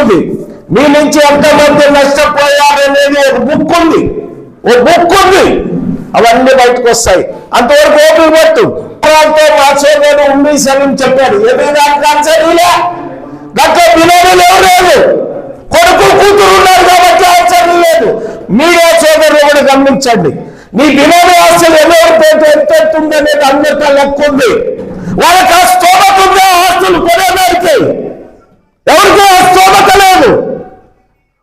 ఉంది మీ నుంచి ఎంతమంది నష్టపోయారనేది ఒక బుక్ ఉంది. ఓ బుక్ ఉంది. అవన్నీ బయటకు వస్తాయి. అంతవరకు ఓపిక పట్టు. వాళ్ళతో మా సోదరుడు ఉండి సలీం చెప్పాడు. ఏదైనా దానికి ఆన్సర్ ఎవరు లేదు. కొడుకు కూతురు ఉన్నారు కాబట్టి ఆశ్చర్యం లేదు. మీడియా సోదరులు కూడా గమనించండి. నీ బిలోని ఆస్తులు ఎవరి పేరు ఎంత ఎత్తుంది అనేది అందరికీ లెక్క ఉంది. వాళ్ళకి ఆ స్తోమత ఆస్తులు కొనేదానికి. ఎవరికి ఆ స్తోమత లేదు.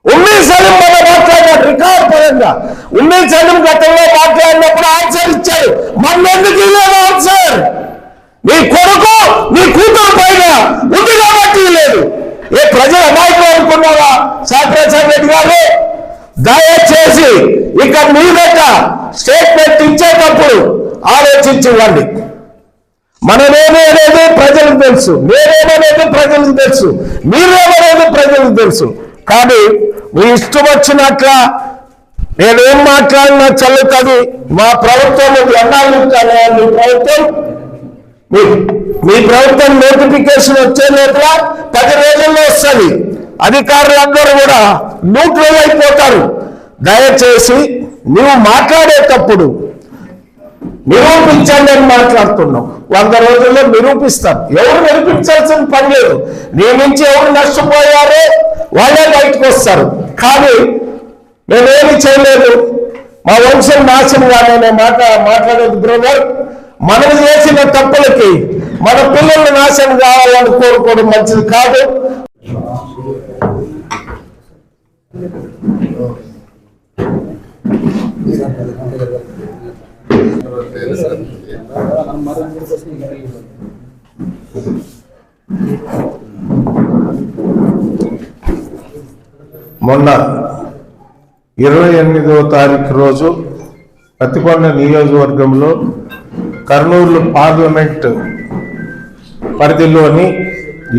ఉమ్మీ సలీం మన మాట్లాడినాడు రికార్డ్ పరంగా ఉమ్మీ సలీం గతంలో మాట్లాడినప్పుడు ఆన్సర్ ఇచ్చాడు మన ఎందుకు ఇవ్వలేదు ఆన్సర్? నీ కొడుకు నీ కూతురు పైన ఉంది కాబట్టి లేదు ఏ ప్రజలు అమాయకులు అనుకున్నావా సాప్రసాద్ రెడ్డి గారు? దయచేసి ఇక మీదట స్టేట్మెంట్ ఇచ్చేటప్పుడు ఆలోచించి మనమేమనేది అనేది ప్రజలకు తెలుసు. నేనేమనేది ప్రజలకు తెలుసు. మీరేమనేది ప్రజలకు తెలుసు. కానీ మీ ఇష్టం వచ్చినట్ల నేనేం మాట్లాడినా చల్లుతుంది. మా ప్రభుత్వం ఎన్నాళ్ళు కానీ మీ ప్రభుత్వం మీ మీ ప్రభుత్వం నోటిఫికేషన్ వచ్చే లోపల పది రోజుల్లో వస్తుంది. అధికారులందరూ కూడా న్యూట్రల్ అయిపోతారు. దయచేసి నువ్వు మాట్లాడేటప్పుడు నిరూపించండి అని మాట్లాడుతున్నాం. వంద రోజుల్లో నిరూపిస్తారు ఎవరు నిరూపించాల్సిన పని లేదు. నీ నుంచి ఎవరు నష్టపోయారో వాళ్ళే బయటకు వస్తారు. కానీ మేమేమి చేయలేదు. మా వంశం నాశనం కాదనే మాట మాట్లాడేది బ్రదర్. మనం చేసిన తప్పులకి మన పిల్లలు నాశనం కావాలని కోరుకోవడం మంచిది కాదు. మొన్న ఇరవై ఎనిమిదవ తారీఖు రోజు పత్తికొండ నియోజకవర్గంలో కర్నూలు పార్లమెంట్ పరిధిలోని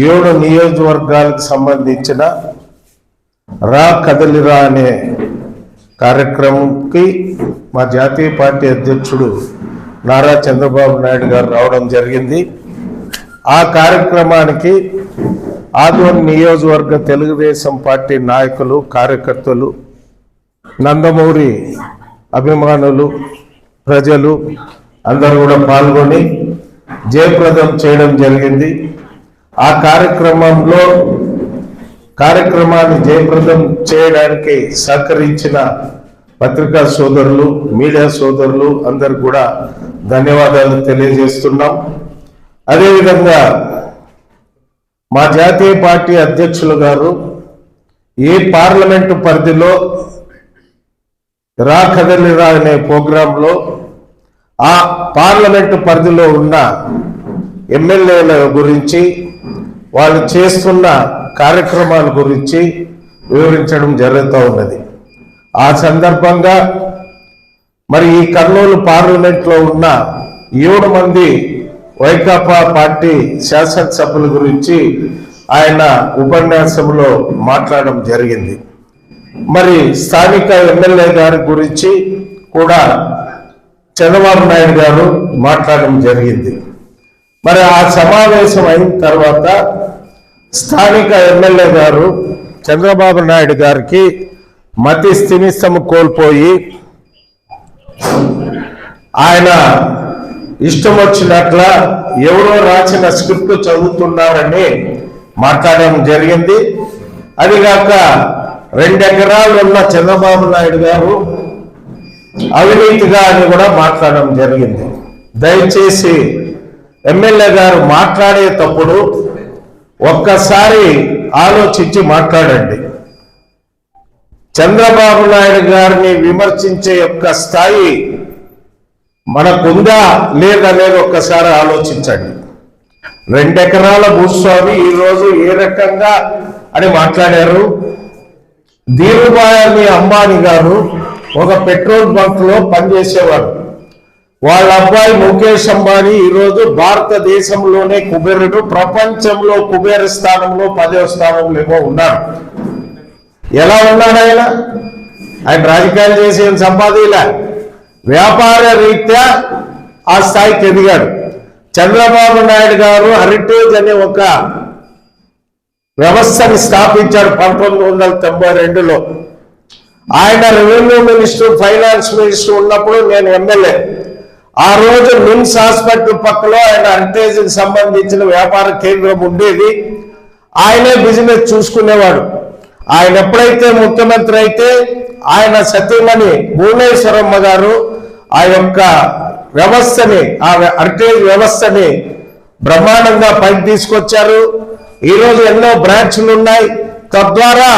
ఏడు నియోజకవర్గాలకు సంబంధించిన రా కదలిరా అనే కార్యక్రమంకి మా జాతీయ పార్టీ అధ్యక్షుడు నారా చంద్రబాబు నాయుడు గారు రావడం జరిగింది. ఆ కార్యక్రమానికి ఆదోని నియోజకవర్గ తెలుగుదేశం పార్టీ నాయకులు కార్యకర్తలు నందమూరి అభిమానులు ప్రజలు అందరూ కూడా పాల్గొని జయప్రదం చేయడం జరిగింది. ఆ కార్యక్రమంలో కార్యక్రమాన్ని జయప్రదం చేయడానికి సహకరించిన పత్రికా సోదరులు మీడియా సోదరులు అందరు కూడా ధన్యవాదాలు తెలియజేస్తున్నాం. అదేవిధంగా మా జాతీయ పార్టీ అధ్యక్షులు గారు ఏ పార్లమెంటు పరిధిలో రా కదలిరా అనే ప్రోగ్రాంలో ఆ పార్లమెంటు పరిధిలో ఉన్న ఎమ్మెల్యేల గురించి వాళ్ళు చేస్తున్న కార్యక్రమాల గురించి వివరించడం జరుగుతూ ఉన్నది. ఆ సందర్భంగా మరి ఈ కర్నూలు పార్లమెంట్లో ఉన్న ఏడు మంది వైకాపా పార్టీ శాసనసభ్యుల గురించి ఆయన ఉపన్యాసంలో మాట్లాడడం జరిగింది. మరి స్థానిక ఎమ్మెల్యే గారి గురించి కూడా చంద్రబాబు నాయుడు గారు మాట్లాడడం జరిగింది. మరి ఆ సమావేశం అయిన తర్వాత స్థానిక ఎమ్మెల్యే గారు చంద్రబాబు నాయుడు గారికి మతి స్థిమిస్తము కోల్పోయి ఆయన ఇష్టం వచ్చినట్ల ఎవరో రాసిన స్క్రిప్ట్ చదువుతున్నారని మాట్లాడడం జరిగింది. అదిగాక రెండెకరాలు ఉన్న చంద్రబాబు నాయుడు గారు అవినీతిగా అని కూడా మాట్లాడడం జరిగింది. దయచేసి ఎమ్మెల్యే గారు మాట్లాడేటప్పుడు ఒక్కసారి ఆలోచించి మాట్లాడండి. చంద్రబాబు నాయుడు గారిని విమర్శించే యొక్క స్థాయి మనకుందా లేదనేది ఒక్కసారి ఆలోచించండి. రెండెకరాల భూస్వామి ఈరోజు ఏ రకంగా అని మాట్లాడారు? ధీరుభాయ్ అంబానీ గారు ఒక పెట్రోల్ బంక్లో పనిచేసేవారు. వాళ్ళ అబ్బాయి ముఖేష్ అంబానీ ఈరోజు భారతదేశంలోనే కుబేరుడు ప్రపంచంలో కుబేర స్థానంలో పదవ స్థానంలో ఏమో ఉన్నాడు ఎలా ఉన్నాడు ఆయన? ఆయన రాజకీయాలు చేసి ఏం సంపాదిలా? వ్యాపార రీత్యా ఆ స్థాయికి ఎదిగాడు చంద్రబాబు నాయుడు గారు హెరిటేజ్ అనే ఒక వ్యవస్థని స్థాపించాడు పంతొమ్మిది వందల తొంభై రెండులో. ఆయన రెవెన్యూ మినిస్టర్ ఫైనాన్స్ మినిస్టర్ ఉన్నప్పుడు నేను ఎమ్మెల్యే. ఆ రోజు నిమ్స్ హాస్పిటల్ పక్కలో ఆయన హెరిటేజ్కి సంబంధించిన వ్యాపార కేంద్రం ఉండేది. ఆయనే బిజినెస్ చూసుకునేవాడు. ఆయన ఎప్పుడైతే ముఖ్యమంత్రి అయితే ఆయన సతీమణి భువనేశ్వరమ్మ గారు ఆ యొక్క వ్యవస్థని ఆ హెరిటేజ్ వ్యవస్థని బ్రహ్మాండంగా పైకి తీసుకొచ్చారు. ఈరోజు ఎన్నో బ్రాంచ్లు ఉన్నాయి. తద్వారా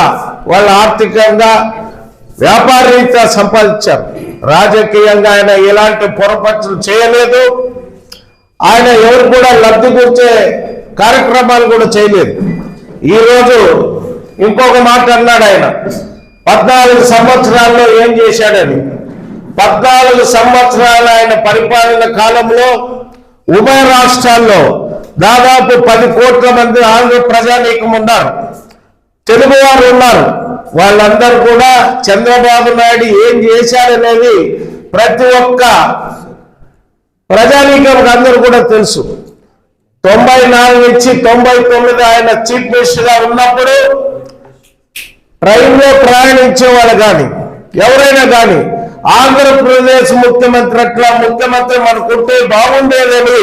వాళ్ళ ఆర్థికంగా వ్యాపార రీత్యా సంపాదించారు. రాజకీయంగా ఆయన ఎలాంటి పొరపాట్లు చేయలేదు. ఆయన ఎవరు కూడా లబ్ధి కూర్చే కార్యక్రమాలు కూడా చేయలేదు. ఈరోజు ఇంకొక మాట అన్నాడు ఆయన. పద్నాలుగు సంవత్సరాల్లో ఏం చేశాడని. పద్నాలుగు సంవత్సరాల ఆయన పరిపాలన కాలంలో ఉభయ రాష్ట్రాల్లో దాదాపు పది కోట్ల మంది ఆంధ్ర ప్రజానీకం ఉన్నారు. తెలుగు వారు ఉన్నారు. వాళ్ళందరూ కూడా చంద్రబాబు నాయుడు ఏం చేశారనేది ప్రతి ఒక్క ప్రజానీకం అందరూ కూడా తెలుసు. తొంభై నాలుగు నుంచి తొంభై తొమ్మిది ఆయన చీఫ్ మినిస్టర్గా ఉన్నప్పుడు ట్రైన్లో ప్రయాణించే వాళ్ళు కానీ ఎవరైనా కానీ ఆంధ్రప్రదేశ్ ముఖ్యమంత్రి అట్లా ముఖ్యమంత్రి మనకుంటే బాగుండేదని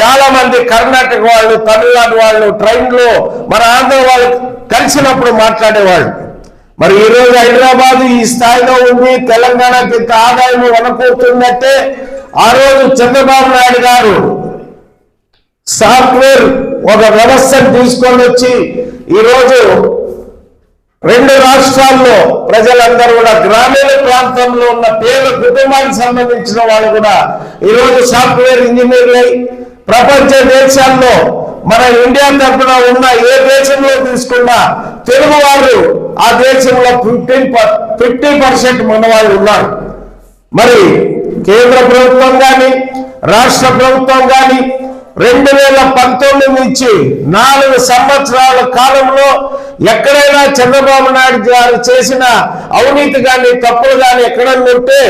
చాలా మంది కర్ణాటక వాళ్ళు తమిళనాడు వాళ్ళు ట్రైన్లో మన ఆంధ్ర వాళ్ళు కలిసినప్పుడు మాట్లాడేవాళ్ళు. మరి ఈ రోజు హైదరాబాద్ ఈ స్థాయిలో ఉంది తెలంగాణకి ఆదాయం వనకూరుతుందంటే ఆ రోజు చంద్రబాబు నాయుడు గారు సాఫ్ట్వేర్ ఒక వ్యవస్థను తీసుకొని వచ్చి ఈరోజు రెండు రాష్ట్రాల్లో ప్రజలందరూ కూడా గ్రామీణ ప్రాంతంలో ఉన్న పేద కుటుంబానికి సంబంధించిన వాళ్ళు కూడా ఈరోజు సాఫ్ట్వేర్ ఇంజనీర్లై ప్రపంచ దేశాల్లో మన ఇండియా తరఫున ఉన్న ఏ దేశంలో తీసుకున్నా తెలుగు వాళ్ళు ఆ దేశంలో ఫిఫ్టీన్ ఫిఫ్టీ పర్సెంట్ వాళ్ళు ఉన్నారు. మరి కేంద్ర ప్రభుత్వం కానీ రాష్ట్ర ప్రభుత్వం కానీ రెండు వేల పంతొమ్మిది నుంచి నాలుగు సంవత్సరాల కాలంలో ఎక్కడైనా చంద్రబాబు నాయుడు గారు చేసిన అవినీతి కానీ తప్పులు కానీ ఎక్కడన్నా ఉంటే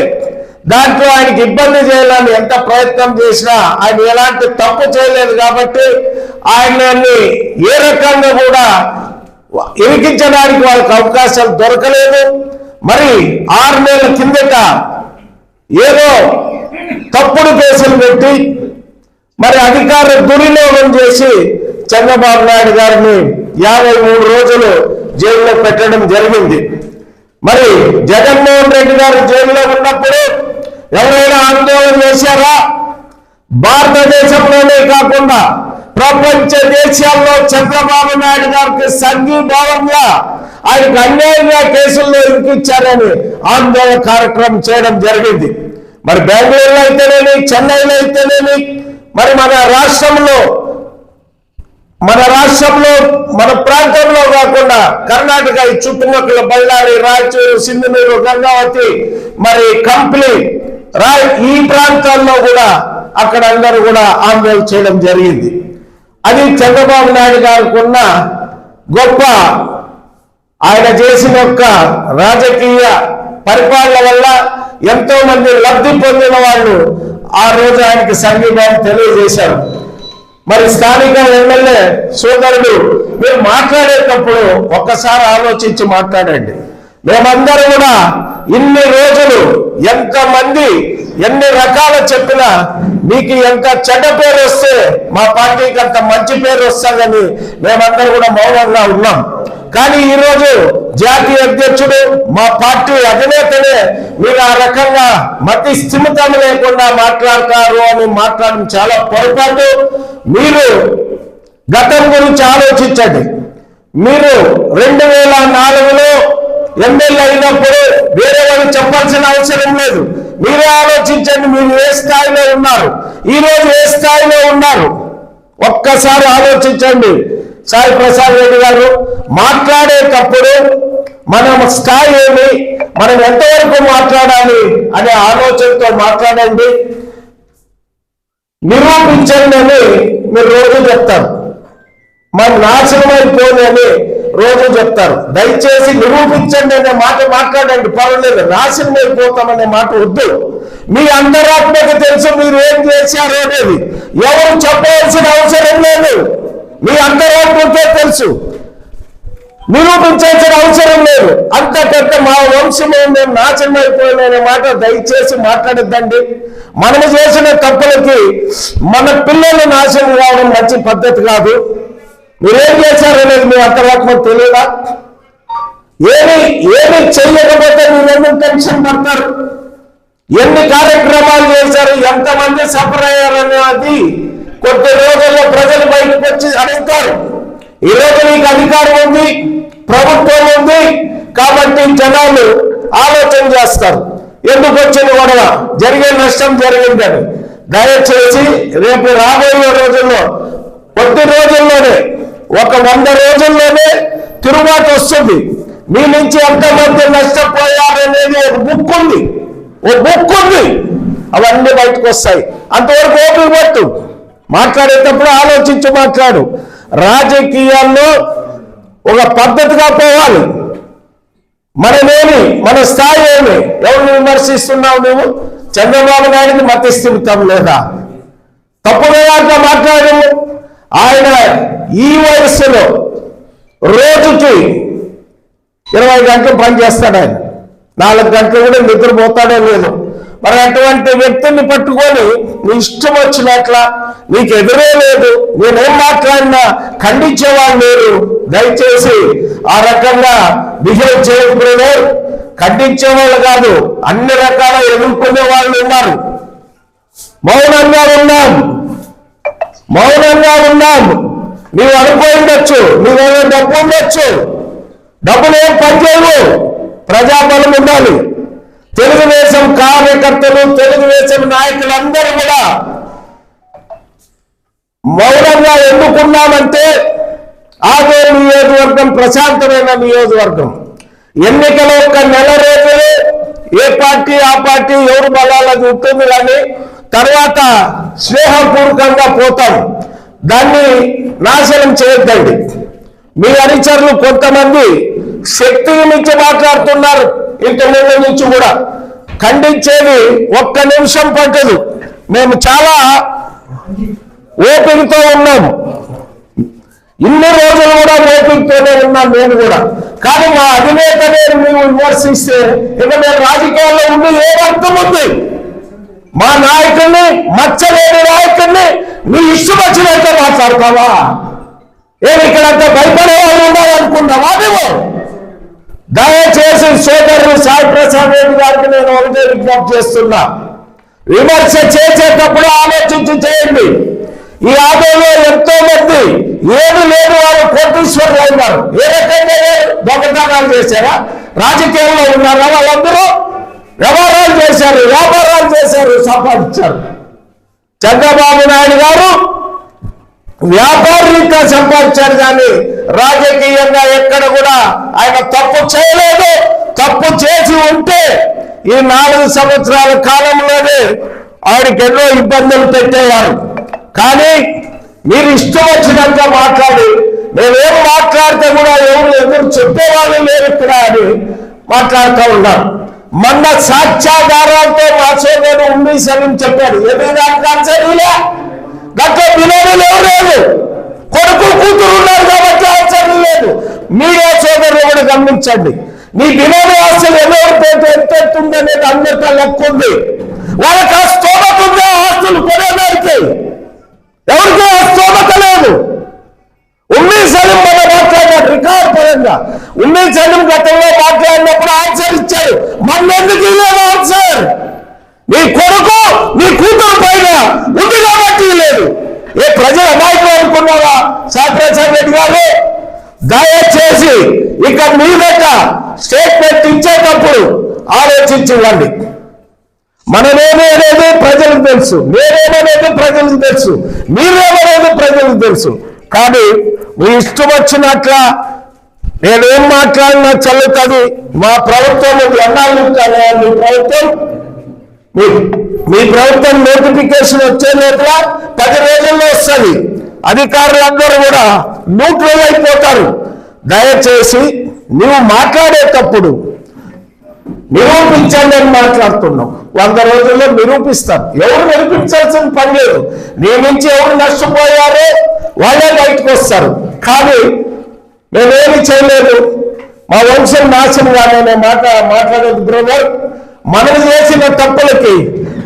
దాంట్లో ఆయనకి ఇబ్బంది చేయాలని ఎంత ప్రయత్నం చేసినా ఆయన ఎలాంటి తప్పు చేయలేదు కాబట్టి ఆయనని ఏ రకంగా కూడా ఇరికించడానికి వాళ్ళకి అవకాశాలు దొరకలేదు. మరి ఆరు నెలల కిందట ఏదో తప్పుడు కేసులు పెట్టి మరి అధికార దుర్వినియోగం చేసి చంద్రబాబు నాయుడు గారిని యాభై మూడు రోజులు జైల్లో పెట్టడం జరిగింది. మరి జగన్మోహన్ రెడ్డి గారు జైల్లో ఉన్నప్పుడు ఎవరైనా ఆందోళన చేశారా? భారతదేశంలోనే కాకుండా ప్రపంచ దేశాల్లో చంద్రబాబు నాయుడు గారికి సంఘీభావంగా ఆయనకు అన్యాయంగా కేసుల్లో ఇరికిచ్చారని ఆందోళన కార్యక్రమం చేయడం జరిగింది. మరి బెంగళూరులో అయితేనేమి చెన్నైలో అయితేనేమి మరి మన రాష్ట్రంలో మన రాష్ట్రంలో మన ప్రాంతంలో కాకుండా కర్ణాటక ఈ చుట్టుముక్కల బళ్ళారి రాయచూరు సింధునూరు గంగావతి మరి కంప్లీ రాయ్ ఈ ప్రాంతాల్లో కూడా అక్కడ అందరూ కూడా ఆందోళన చేయడం జరిగింది. అది చంద్రబాబు నాయుడు గారికి గొప్ప ఆయన చేసిన యొక్క రాజకీయ పరిపాలన వల్ల ఎంతో మంది లబ్ధి పొందిన వాళ్ళు ఆ రోజు ఆయనకి సంఘీభావం తెలియజేశారు. మరి స్థానిక ఎమ్మెల్యే సోదరుడు మీరు మాట్లాడేటప్పుడు ఒక్కసారి ఆలోచించి మాట్లాడండి. మేమందరూ కూడా ఇన్ని రోజులు ఎంతమంది ఎన్ని రకాల చెప్పినా మీకు ఎంత చెడ్డ పేరు వస్తే మా పార్టీకి అంత మంచి పేరు వస్తుందని మేమందరం కూడా మౌనంగా ఉన్నాం. కానీ ఈరోజు జాతీయ అధ్యక్షుడు మా పార్టీ అధినేతనే మీరు ఆ రకంగా మతి స్థిమితం లేకుండా మాట్లాడతారు అని మాట్లాడడం చాలా పొరపాటు. మీరు గతం గురించి ఆలోచించండి. మీరు రెండు వేల నాలుగులో ఎమ్మెల్యే అయినప్పుడు వేరే వాళ్ళు చెప్పాల్సిన అవసరం లేదు. మీరే ఆలోచించండి మీరు ఏ స్థాయిలో ఉన్నారు? ఈ రోజు ఏ స్థాయిలో ఉన్నారు? ఒక్కసారి ఆలోచించండి. సాయి ప్రసాద్ రెడ్డి గారు మాట్లాడేటప్పుడు మన స్థాయి ఏమి మనం ఎంతవరకు మాట్లాడాలి అనే ఆలోచనతో మాట్లాడండి. నిరూపించండి అని మీరు రోజు చెప్తారు. మన నాశనం అయిపోయింది అని రోజు చెప్తారు. దయచేసి నిరూపించండి అనే మాట మాట్లాడండి. పర్వాలేదు నాశనం అయిపోతామనే మాట వద్దు. మీ అంతరాత్మకు తెలుసు మీరు ఏం చేశారు అనేది. ఎవరు చెప్పాల్సిన అవసరం లేదు. మీ అంతరాత్మకే తెలుసు. నిరూపించాల్సిన అవసరం లేదు. అంత మా వంశమే మేము నాశనం అయిపోయిందనే మాట దయచేసి మాట్లాడద్దండి. మనము చేసిన తప్పులకి మన పిల్లలు నాశనం కావడం మంచి పద్ధతి కాదు. మీరేం చేశారనేది మీ అంతరాత్మ తెలియదా? ఏమి ఏమి చేయకపోతే మీరు టెన్షన్ పడతారు? ఎన్ని కార్యక్రమాలు చేశారు? ఎంతమంది సఫర్ అయ్యారనేది కొద్ది రోజుల్లో ప్రజలు బయటకు వచ్చి అడుగుతారు. ఈ రోజు నీకు అధికారం ఉంది ప్రభుత్వం ఉంది కాబట్టి జనాలు ఆలోచన చేస్తారు. ఎందుకు వచ్చింది గొడవ? జరిగే నష్టం జరిగిందని. దయచేసి రేపు రాబోయే రోజుల్లో కొద్ది రోజుల్లోనే ఒక వంద రోజుల్లోనే తిరుగుబాటు వస్తుంది. మీ నుంచి ఎంతమంది నష్టపోయారనేది ఒక బుక్ ఉంది. ఓ బుక్ ఉంది. అవన్నీ బయటకు వస్తాయి. అంతవరకు ఓపిక పట్టు. మాట్లాడేటప్పుడు ఆలోచించి మాట్లాడు. రాజకీయాల్లో ఒక పద్ధతిగా పోవాలి. మనమేమి మన స్థాయి ఏమి? ఎవరిని విమర్శిస్తున్నావు నువ్వు? చంద్రబాబు నాయుడిని మతిస్తుంటాం లేదా? తప్పుగా మాట్లాడము ఆయన ఈ వయస్సులో రోజుకి ఇరవై గంటలు పనిచేస్తాడు ఆయన. నాలుగు గంటలు కూడా నిద్రపోతాడే లేదు. మరి అటువంటి వ్యక్తిని పట్టుకొని నీ ఇష్టం వచ్చినట్ల నీకు ఎదురే లేదు నేనేం మాట్లాడినా ఖండించేవాళ్ళు లేరు. దయచేసి ఆ రకంగా బిహేవ్ చేయకూడదు ఖండించే వాళ్ళు కాదు అన్ని రకాల ఎదుర్కొనే వాళ్ళు ఉన్నారు. మౌనంగా ఉన్నాం. ఉన్నాం. నీవు అనుకోయి ఉండొచ్చు. నీవేమో డబ్బు ఉండొచ్చు. డబ్బులు ఏం పనిచేయవు. ప్రజాబలం ఉండాలి. తెలుగుదేశం కార్యకర్తలు తెలుగుదేశం నాయకులందరూ కూడా మౌనంగా ఎన్నుకున్నామంటే ఆగే నియోజకవర్గం ప్రశాంతమైన నియోజకవర్గం. ఎన్నికల ఒక నెల రోజులు ఏ పార్టీ ఆ పార్టీ ఎవరు బలాలది ఉంటుంది కానీ తర్వాత స్నేహపూర్వకంగా పోతాం. దాన్ని నాశనం చేయొద్దండి. మీ అనుచరులు కొంతమంది శక్తిని మించి మాట్లాడుతున్నారు ఇంతకుముందు నుంచి కూడా. ఖండించేది ఒక్క నిమిషం పట్టదు. మేము చాలా ఓపికతో ఉన్నాం. ఇన్ని రోజులు కూడా ఓపికతోనే ఉన్నాం నేను కూడా. కానీ మా అధినేతనే మేము విమర్శిస్తే ఇక మేము రాజకీయాల్లో ఉండి ఏమర్థం ఉంది? మా నాయకుడిని మచ్చలేని నాయకుడిని నీ ఇష్టం వచ్చినట్టు మాట్లాడతావా? ఏమి ఇక్కడంతా భయపడే వాళ్ళు ఉండాలనుకున్నావా నువ్వు? దయచేసి సోదరుడు సాయి ప్రసాద్ రెడ్డి గారికి నేను ఒకటే విజ్ఞప్తి చేస్తున్నా. విమర్శ చేసేటప్పుడు ఆలోచించి చేయండి. ఈ ఆదాయంలో ఎంతో మంది ఏమి లేని వారు కోటీశ్వరులు ఉన్నారు ఏ రకంగా దొంగతనాలు చేశారా? రాజకీయంలో ఉన్నారా? వాళ్ళందరూ వ్యవహారాలు చేశారు వ్యాపారాలు చేశారు సంపాదించారు. చంద్రబాబు నాయుడు గారు వ్యాపారంగా సంపాదించారు కానీ రాజకీయంగా ఎక్కడ కూడా ఆయన తప్పు చేయలేదు. తప్పు చేసి ఉంటే ఈ నాలుగు సంవత్సరాల కాలంలోనే ఆవిడకి ఎన్నో ఇబ్బందులు పెట్టేవారు. కానీ మీరు ఇష్టం వచ్చినట్టుగా మాట్లాడి మేమేం మాట్లాడితే కూడా ఎవరు ఎదురు చెప్పేవాళ్ళు లేరు ఇక్కడ అని మాట్లాడుతూ ఉన్నారు. మొన్న సాక్ష్యాధారాలతో మా సోదరుడు ఉంది సలీం చెప్పాడు. ఏమీ దానికి ఆన్సర్లే గట్ల ఎవరు లేదు. కొడుకు కూతురు ఉన్నారు కాబట్టి ఆశ్చర్యం లేదు. మీడియా సోదరులు కూడా గమనించండి. నీ వినోద ఆస్తులు ఎవరితో ఎంత ఎత్తుంది అనేది అందరితో లెక్క ఉంది. వాళ్ళకి ఆ స్తోమత ఉంది? ఆస్తులు కొనేదానికి. ఎవరికి ఆ స్తోమత లేదు. ఉమ్మీ సలీం మన మాట్లాడినాడు రికార్డ్ పరంగా ఉమ్మీ సలీం గతంలో మాట్లాడినప్పుడు ఆన్సర్ ఇచ్చారు. మన ఎందుకు ఇవ్వలేదు ఆన్సర్? నీ కొడుకు నీ కూతురు పైన ఉంది కాబట్టి లేదు ఏ ప్రజలు నాయకులు అనుకున్నావా సాప్రసాద్ రెడ్డి గారు? దయచేసి ఇక మీదట స్టేట్మెంట్ ఇచ్చేటప్పుడు ఆలోచించి మనమేమనేది ప్రజలకు తెలుసు. నేనేమనేది ప్రజలకు తెలుసు. మీరేమనేది ప్రజలకు తెలుసు. కానీ మీ ఇష్టం వచ్చినట్ల నేనేం మాట్లాడినా చల్లుతుంది మా ప్రభుత్వం ఎన్నాళ్ళు కానీ మీ ప్రభుత్వం మీ- మీ ప్రభుత్వం నోటిఫికేషన్ వచ్చే లోపల పది రోజుల్లో వస్తుంది. అధికారులందరూ కూడా న్యూట్రల్ అయిపోతారు. దయచేసి నువ్వు మాట్లాడేటప్పుడు నిరూపించండి అని మాట్లాడుతున్నాం. వంద రోజుల్లో నిరూపిస్తాం. ఎవరు నిరూపించాల్సిన పని లేదు. నీ నుంచి ఎవరు నష్టపోయారో వాళ్ళే బయటకు వస్తారు. కానీ మేమేమి చేయలేదు. మా వంశం నాశనం కాదనే మాట మాట్లాడేది బ్రదర్ మనం చేసిన తప్పులకి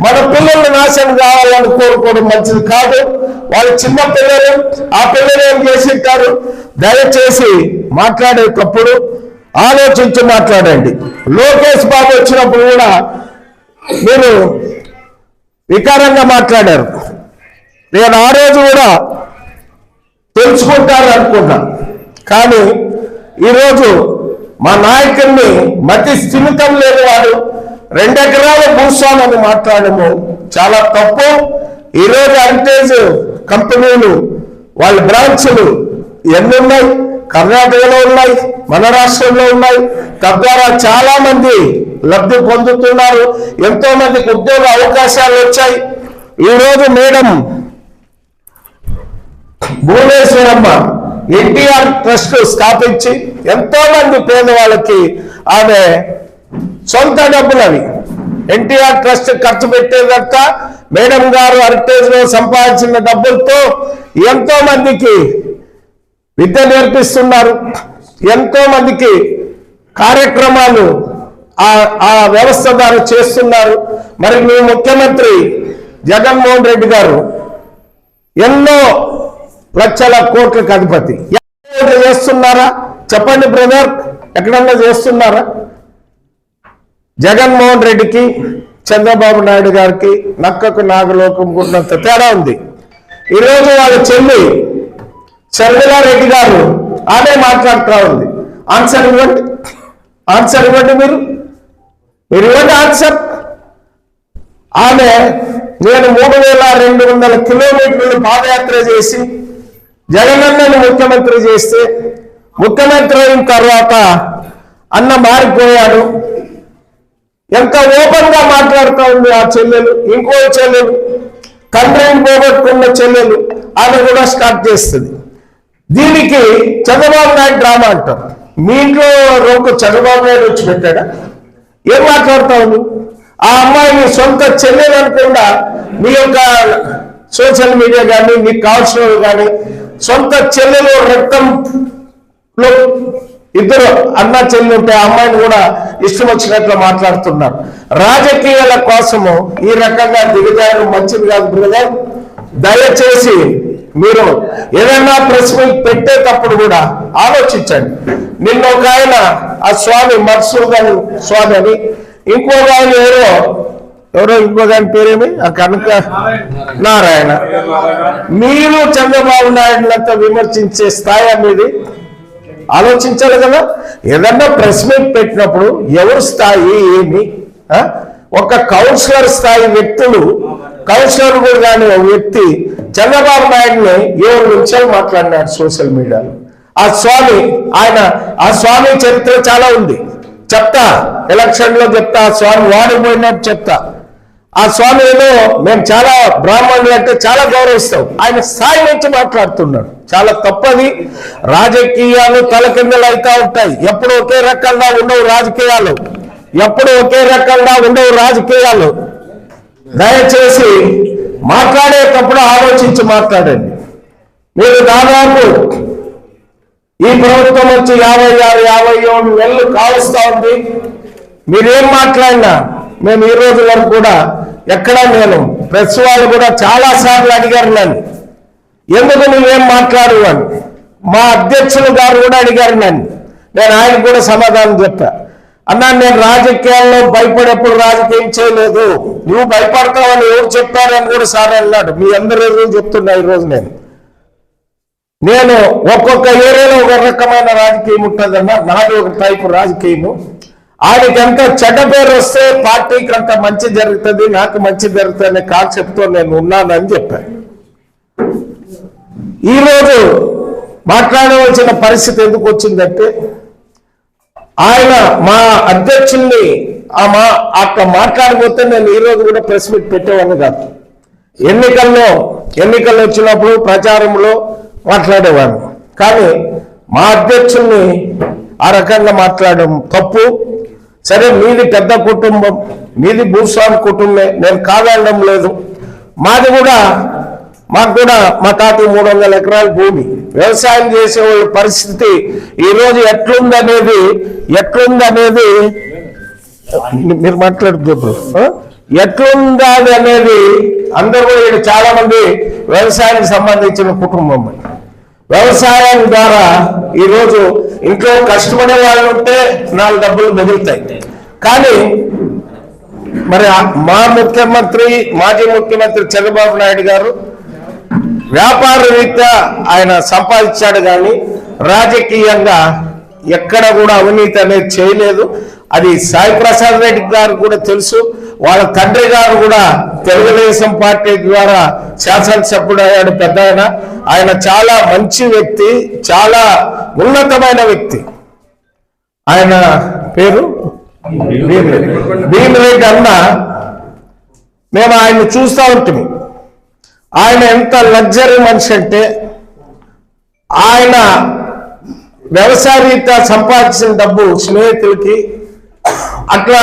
మన పిల్లలు నాశనం కావాలని కోరుకోవడం మంచిది కాదు. వాళ్ళు చిన్న పిల్లలు ఆ పిల్లలు ఏం చేసింటారు? దయచేసి మాట్లాడేటప్పుడు ఆలోచించి మాట్లాడండి. లోకేష్ బాబు వచ్చినప్పుడు కూడా మీరు వికారంగా మాట్లాడారు. నేను ఆ రోజు కూడా తెలుసుకుంటారు అనుకున్నా. కానీ ఈరోజు మా నాయకుడిని మతి స్థిమితం లేని వాడు రెండెకరాల భూస్వామని మాట్లాడము చాలా తప్పు. ఈరోజు అంటేజ్ కంపెనీలు వాళ్ళ బ్రాంచ్లు ఎన్ని ఉన్నాయి కర్ణాటకలో ఉన్నాయి మన రాష్ట్రంలో ఉన్నాయి. తద్వారా చాలా మంది లబ్ధి పొందుతున్నారు. ఎంతో మందికి ఉద్యోగ అవకాశాలు వచ్చాయి. ఈరోజు మేడం భువనేశ్వరమ్మ ఎన్టీఆర్ ట్రస్ట్ స్థాపించి ఎంతో మంది పేదవాళ్ళకి ఆమె సొంత డబ్బులు అవి ఎన్టీఆర్ ట్రస్ట్ ఖర్చు పెట్టేదంత మేడం గారు హెరిటేజ్లో సంపాదించిన డబ్బులతో ఎంతో మందికి విద్య నేర్పిస్తున్నారు. ఎంతో మందికి కార్యక్రమాలు ఆ ఆ వ్యవస్థ ద్వారా చేస్తున్నారు. మరి మీ ముఖ్యమంత్రి జగన్మోహన్ రెడ్డి గారు ఎన్నో లక్షల కోట్లకు అధిపతి. ఎక్కడ చేస్తున్నారా? చెప్పండి బ్రదర్ ఎక్కడన్నా చేస్తున్నారా? జగన్మోహన్ రెడ్డికి చంద్రబాబు నాయుడు గారికి నక్కకు నాగలోకం ఉన్నంత తేడా ఉంది. ఈరోజు వాళ్ళ చెల్లి రెడ్డి గారు ఆమె మాట్లాడుతూ ఉంది. ఆన్సర్ ఇవ్వండి. ఆన్సర్ ఇవ్వండి మీరు. మీరు ఇవ్వండి ఆన్సర్ ఆమె నేను మూడు వేల రెండు వందల కిలోమీటర్లు పాదయాత్ర చేసి జగనన్నను ముఖ్యమంత్రి చేస్తే ముఖ్యమంత్రి అయిన తర్వాత అన్న మారిపోయాడు. ఎంత ఓపెన్గా మాట్లాడుతూ ఉంది ఆ చెల్లెలు ఇంకో చెల్లెలు తండ్రిని పోగొట్టుకున్న చెల్లెలు ఆమె కూడా స్టార్ట్ చేస్తుంది. దీనికి చంద్రబాబు నాయుడు డ్రామా అంటారు మీ ఇంట్లో రోకు చంద్రబాబు నాయుడు వచ్చి పెట్టాడా? ఏం మాట్లాడతావు? ఆ అమ్మాయి సొంత చెల్లెలు అనుకుండా మీ యొక్క సోషల్ మీడియా కానీ మీకు కావాల్సిన కానీ సొంత చెల్లెలు రక్తంలో ఇద్దరు అన్న చెల్లి ఉంటే ఆ అమ్మాయిని కూడా ఇష్టం వచ్చినట్లు మాట్లాడుతున్నారు. రాజకీయాల కోసము ఈ రకంగా దిగజారు మంచిది కాదు బ్రదర్. దయచేసి మీరు ఏదైనా ప్రెస్ మీట్ పెట్టేటప్పుడు కూడా ఆలోచించండి. నిన్న ఒక ఆయన ఆ స్వామి మత్సూదన్ స్వామి అని ఇంకొక ఆయన ఎవరో ఎవరో ఇంకొక ఆయన పేరేమి? ఆ కనుక నారాయణ. మీరు చంద్రబాబు నాయుడులంతా విమర్శించే స్థాయి అనేది ఆలోచించాలి కదా? ఏదన్నా ప్రెస్ మీట్ పెట్టినప్పుడు ఎవరు స్థాయి ఏమి? ఆ? ఒక కౌన్సిలర్ స్థాయి వ్యక్తులు కౌన్సిలర్ కూడా కాని ఒక వ్యక్తి చంద్రబాబు నాయుడుని ఏడు నిమిషాలు మాట్లాడినాడు సోషల్ మీడియాలో. ఆ స్వామి ఆయన ఆ స్వామి చరిత్ర చాలా ఉంది. చెప్తా ఎలక్షన్లో చెప్తా ఆ స్వామి వాడిపోయినట్టు చెప్తా. ఆ స్వామి ఏదో మేము చాలా బ్రాహ్మణులు అంటే చాలా గౌరవిస్తాం. ఆయన స్థాయి నుంచి మాట్లాడుతున్నాడు. చాలా తప్పది. రాజకీయాలు తలకిందలు అవుతా ఉంటాయి. ఎప్పుడు ఒకే రకంగా ఉండవు రాజకీయాలు. ఎప్పుడు ఒకే రకంగా ఉండవు రాజకీయాలు. దయచేసి మాట్లాడేటప్పుడు ఆలోచించి మాట్లాడండి. మీరు దాదాపు ఈ ప్రభుత్వం వచ్చి యాభై ఆరు యాభై ఏడు నెలలు కావస్తా ఉంది. మీరేం మాట్లాడినా మేము ఈ రోజు వరకు కూడా ఎక్కడ నేను ప్రెస్ వాళ్ళు కూడా చాలా సార్లు అడిగారు నన్ను. ఎందుకు నువ్వేం మాట్లాడు అని. మా అధ్యక్షులు గారు కూడా అడిగారు నన్ను. నేను ఆయన కూడా సమాధానం చెప్పా. అన్నా నేను రాజకీయాల్లో భయపడేప్పుడు రాజకీయం చేయలేదు. నువ్వు భయపడతావని ఎవరు చెప్పారని కూడా సార్ అన్నాడు. మీ అందరి ఎదురు చెప్తున్నా ఈరోజు నేను. నేను ఒక్కొక్క ఏరియాలో ఒక రకమైన రాజకీయం ఉంటుందన్నా నాది ఒక టైపు రాజకీయము. ఆయనకి ఎంత చెడ్డ పేరు వస్తే పార్టీకి అంత మంచి జరుగుతుంది నాకు మంచి జరుగుతుంది అనే కాన్సెప్ట్తో నేను ఉన్నానని చెప్పాను ఈరోజు మాట్లాడవలసిన పరిస్థితి ఎందుకు వచ్చిందంటే ఆయన మా అధ్యక్షుల్ని ఆ మా అక్క మాట్లాడిపోతే నేను ఈ రోజు కూడా ప్రెస్ మీట్ పెట్టేవాడిని కాదు. ఎన్నికల్లో ఎన్నికలు వచ్చినప్పుడు ప్రచారంలో మాట్లాడేవాడిని. కానీ మా అధ్యక్షుల్ని ఆ రకంగా మాట్లాడడం తప్పు. సరే మీది పెద్ద కుటుంబం మీది భూస్వామి కుటుంబమే నేను కాదనడం లేదు. మాది కూడా మాకు కూడా మా తాత మూడు వందల ఎకరాల భూమి. వ్యవసాయం చేసే వాళ్ళ పరిస్థితి ఈరోజు ఎట్లుందనేది ఎట్లుందనేది మీరు మాట్లాడుతూ ఎట్లుంది అనేది అందరూ కూడా ఈడ చాలా మంది వ్యవసాయానికి సంబంధించిన కుటుంబం. వ్యవసాయం ద్వారా ఈరోజు ఇంట్లో కష్టపడే వాళ్ళు ఉంటే నాలుగు డబ్బులు మిగులుతాయి. కానీ మరి మా ముఖ్యమంత్రి మాజీ ముఖ్యమంత్రి చంద్రబాబు నాయుడు గారు వ్యాపార రీత్యా ఆయన సంపాదించాడు కానీ రాజకీయంగా ఎక్కడ కూడా అవినీతి అనేది చేయలేదు. అది సాయి ప్రసాద్ రెడ్డి గారు కూడా తెలుసు. వాళ్ళ తండ్రి గారు కూడా తెలుగుదేశం పార్టీ ద్వారా శాసనసభ్యుడు అయ్యాడు పెద్ద ఆయన. ఆయన చాలా మంచి వ్యక్తి చాలా ఉన్నతమైన వ్యక్తి. ఆయన పేరు? భీమిరెడ్డి. అన్న మేము ఆయన్ని చూస్తూ ఉంటుంది ఆయన ఎంత లగ్జరీ మనిషి అంటే ఆయన వ్యవసాయ రీత్యా సంపాదించిన డబ్బు స్నేహితులకి అట్లా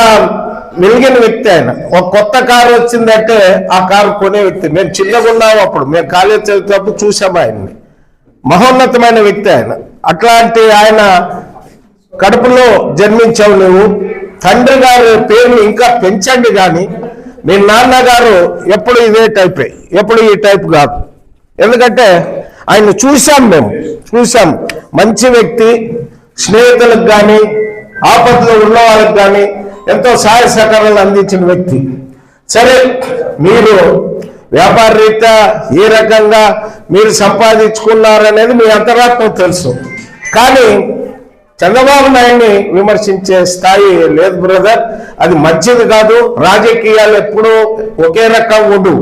మెలిగిన వ్యక్తి ఆయన. ఒక కొత్త కారు వచ్చిందంటే ఆ కారు కొనే వ్యక్తి. మేము చిన్నగా ఉన్నాము అప్పుడు మేము కాలేజ్ చదివేటప్పుడు చూసాము ఆయన్ని. మహోన్నతమైన వ్యక్తి ఆయన. అట్లాంటి ఆయన కడుపులో జన్మించావు నువ్వు. తండ్రి గారి పేరుని ఇంకా పెంచండి కానీ మీ నాన్నగారు ఎప్పుడు ఇదే టైపే ఎప్పుడు ఈ టైప్ కాదు. ఎందుకంటే ఆయన చూసాం మేము చూసాం మంచి వ్యక్తి స్నేహితులకు కానీ ఆపదలో ఉన్న వాళ్ళకి కానీ ఎంతో సహాయ సహకారాలు అందించిన వ్యక్తి. సరే మీరు వ్యాపార రీత్యా ఏ రకంగా మీరు సంపాదించుకున్నారనేది మీ అంతరాత్మ తెలుసు. కానీ చంద్రబాబు నాయుడిని విమర్శించే స్థాయి లేదు బ్రదర్. అది మంచిది కాదు. రాజకీయాలు ఎప్పుడూ ఒకే రకం ఉండు.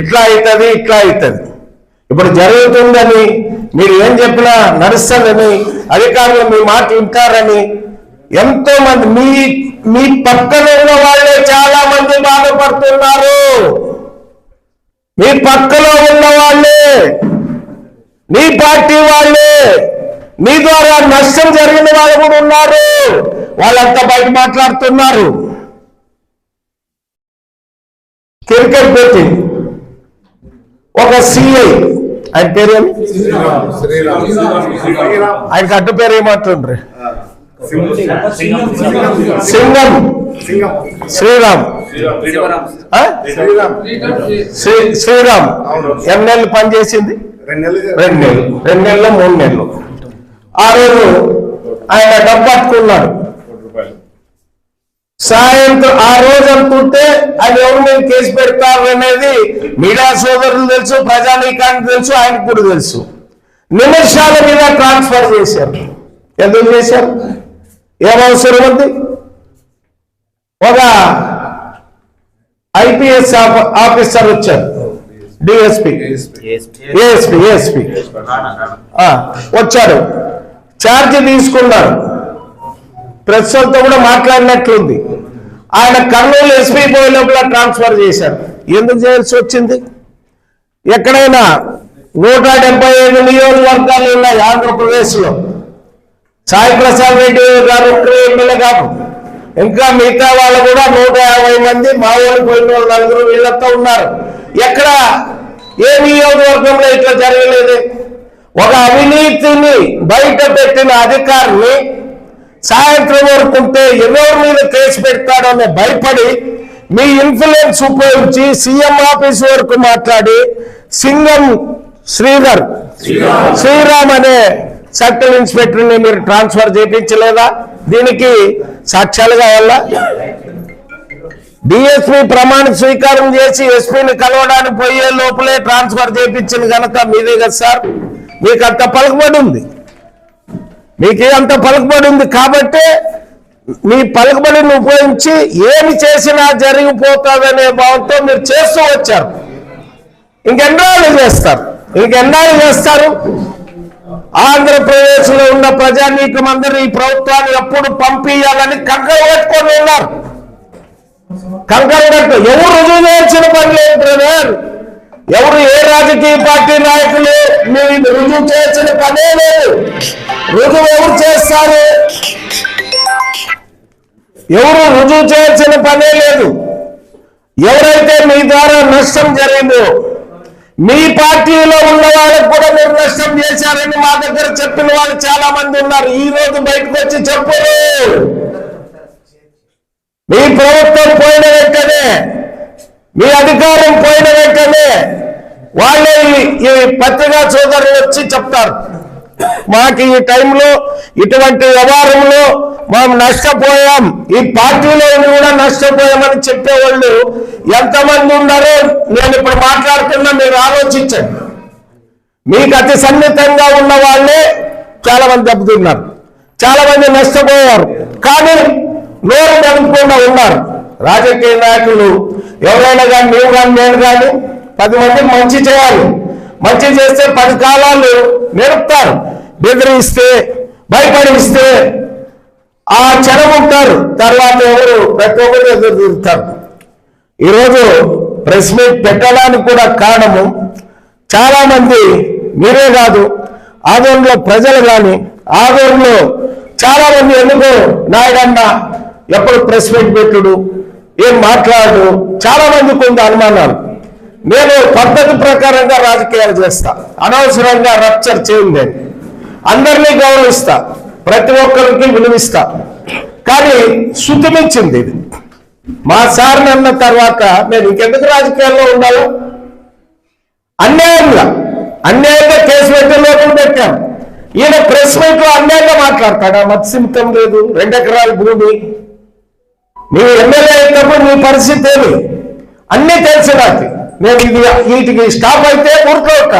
ఇట్లా అవుతుంది ఇట్లా అవుతుంది ఇప్పుడు జరుగుతుందని మీరు ఏం చెప్పినా నడుస్తుందని అధికారులు మీ మాట వింటారని ఎంతో మంది మీ మీ పక్కన ఉన్న వాళ్ళే చాలా మంది బాధపడుతున్నారు. మీ పక్కలో ఉన్న వాళ్ళే మీ పార్టీ వాళ్ళే. నీ ద్వారా నష్టం జరిగిన వాళ్ళు కూడా ఉన్నారు. వాళ్ళంతా బయట మాట్లాడుతున్నారు. క్రికెట్ పెట్టి ఒక సిఐ ఆయన పేరేమి? ఆయనకి అడ్డు పేరు ఏమంటుండ్రి? సింగం. శ్రీరామ్. శ్రీరామ్. ఎన్ని నెలలు పనిచేసింది? రెండు నెలలు. రెండు నెలలు మూడు నెలలు. ఆ రోజు ఆయన డబ్బు పట్టుకున్నాడు. సాయంత్రం ఆ రోజు అనుకుంటే ఆయన ఎవరి మీద కేసు పెడతారు అనేది మీడియా సోదరులు తెలుసు ప్రజానీకానికి తెలుసు ఆయనకు కూడా తెలుసు. నిమిషాల మీద ట్రాన్స్ఫర్ చేశారు. ఎందుకు చేశారు? ఏం అవసరం ఉంది ఒక ఐపీఎస్ ఆఫీసర్ వచ్చారు. డిఎస్పి. ఏఎస్పి ఏఎస్పి వచ్చాడు. ఛార్జ్ తీసుకున్నారు. ప్రెస్ కూడా మాట్లాడినట్లుంది. ఆయన కర్నూలు ఎస్పీ పోయే లోపల ట్రాన్స్ఫర్ చేశారు. ఎందుకు చేయాల్సి వచ్చింది? ఎక్కడైనా నూట డెబ్బై ఐదు నియోజకవర్గాలు ఉన్నాయి ఆంధ్రప్రదేశ్లో. సాయి ప్రసాద్ రెడ్డి గారు ఎమ్మెల్యే కాదు. ఇంకా మిగతా వాళ్ళు కూడా నూట యాభై మంది మా ఊరికి పోయిన వాళ్ళు నలుగురు వీళ్ళతో ఉన్నారు. ఎక్కడ ఏ నియోజకవర్గంలో ఇట్లా జరగలేదు? ఒక అవినీతిని బయట పెట్టిన అధికారిని సాయంత్రం వరకు ఉంటే ఎవరి మీద కేసు పెడతాడని భయపడి మీ ఇన్ఫ్లుయెన్స్ ఉపయోగించి సీఎం ఆఫీస్ వరకు మాట్లాడి సింగం శ్రీధర్ శ్రీరామ్ అనే సర్కిల్ ఇన్స్పెక్టర్ని మీరు ట్రాన్స్ఫర్ చేయించలేదా? దీనికి సాక్ష్యాలు కావాలా? డిఎస్పీ ప్రమాణ స్వీకారం చేసి ఎస్పీని కలవడానికి పోయే లోపలే ట్రాన్స్ఫర్ చేయించింది కనుక మీదే కదా సార్. మీకు అంత పలుకుబడి ఉంది. మీకే అంత పలుకుబడి ఉంది కాబట్టి మీ పలుకుబడిని ఉపయోగించి ఏమి చేసినా జరిగిపోతుందనే భావంతో మీరు చేస్తూ వచ్చారు. ఇంకెన్నాళ్ళు చేస్తారు ఇంకెన్నాళ్ళు చేస్తారు ఆంధ్రప్రదేశ్లో ఉన్న ప్రజానీకం అందరూ ఈ ప్రభుత్వాన్ని ఎప్పుడు పంపించాలని కంకర పెట్టుకొని ఉన్నారు. కంకర కట్టు ఎవరు రుజువు చేయాల్సిన పని లేదు బ్రదర్. ఎవరు ఏ రాజకీయ పార్టీ నాయకులు? మీరు రుజువు చేయాల్సిన పనే లేదు రుజువు ఎవరు చేస్తారు? ఎవరు రుజువు చేయాల్సిన పనే లేదు. ఎవరైతే మీ ద్వారా నష్టం జరిగిందో మీ పార్టీలో ఉన్న వాళ్ళకు కూడా మీరు నష్టం చేశారని మా దగ్గర చెప్పిన వాళ్ళు చాలా మంది ఉన్నారు. ఈ రోజు బయటకు వచ్చి చెప్పరు. మీ ప్రభుత్వం పోయిన మీ అధికారం పోయిన వెంటనే వాళ్ళే ఈ- పత్రికా సోదరులు వచ్చి చెప్తారు. మాకు ఈ టైంలో ఇటువంటి వ్యవహారంలో మనం నష్టపోయాం. ఈ పార్టీలో కూడా నష్టపోయామని చెప్పేవాళ్ళు ఎంతమంది ఉన్నారో నేను ఇప్పుడు మాట్లాడుతున్నా మీరు ఆలోచించండి. మీకు అతి సన్నిహితంగా ఉన్న వాళ్ళే చాలా మంది దెబ్బతిన్నారు చాలా మంది నష్టపోయారు. కానీ నోరు కనుక్కుండా ఉన్నారు. రాజకీయ నాయకులు ఎవరైనా కానీ ನೀವು కానీ నేను కానీ పది మంది మంచి చేయాలి. మంచి చేస్తే పది కాలాలు నేర్పుతారు. బెదిరిస్తే భయపడిస్తే ఆ క్షణం తర్వాత ఎవరు? ప్రతి ఒక్కరు ఎదురు తిరుగుతారు ఈరోజు ప్రెస్ మీట్ పెట్టడానికి కూడా కారణము చాలామంది మీరే కాదు. ఆదోళనలో ప్రజలు కానీ ఆదోళనలో చాలా మంది ఎందుకు నాయుడన్న ఎప్పుడు ప్రెస్ మీట్ పెట్టుడు? ఏం మాట్లాడు చాలా మందికి ఉంది అనుమానాలు. నేను పద్ధతి ప్రకారంగా రాజకీయాలు చేస్తా. అనవసరంగా రప్చర్ చేయండి. అందరినీ గౌరవిస్తా. ప్రతి ఒక్కరికి విలువిస్తా. కానీ శుతిమిచ్చింది ఇది. మా సార్ని అన్న తర్వాత నేను ఇంకెందుకు రాజకీయాల్లో ఉండాలి? అన్యాయంగా. అన్యాయంగా కేసు పెట్టి లోపల పెట్టాను ఈయన ప్రెస్ మీట్లో అన్యాయంగా మాట్లాడతాడా? మత్స్యంతం లేదు. రెండు ఎకరాల భూమి. నీ ఎమ్మెల్యే అయినప్పుడు నీ పరిస్థితి ఏమి? అన్నీ తెలిసి నాకు నేను ఇది వీటికి స్టాప్ అయితే ఊరుకోక.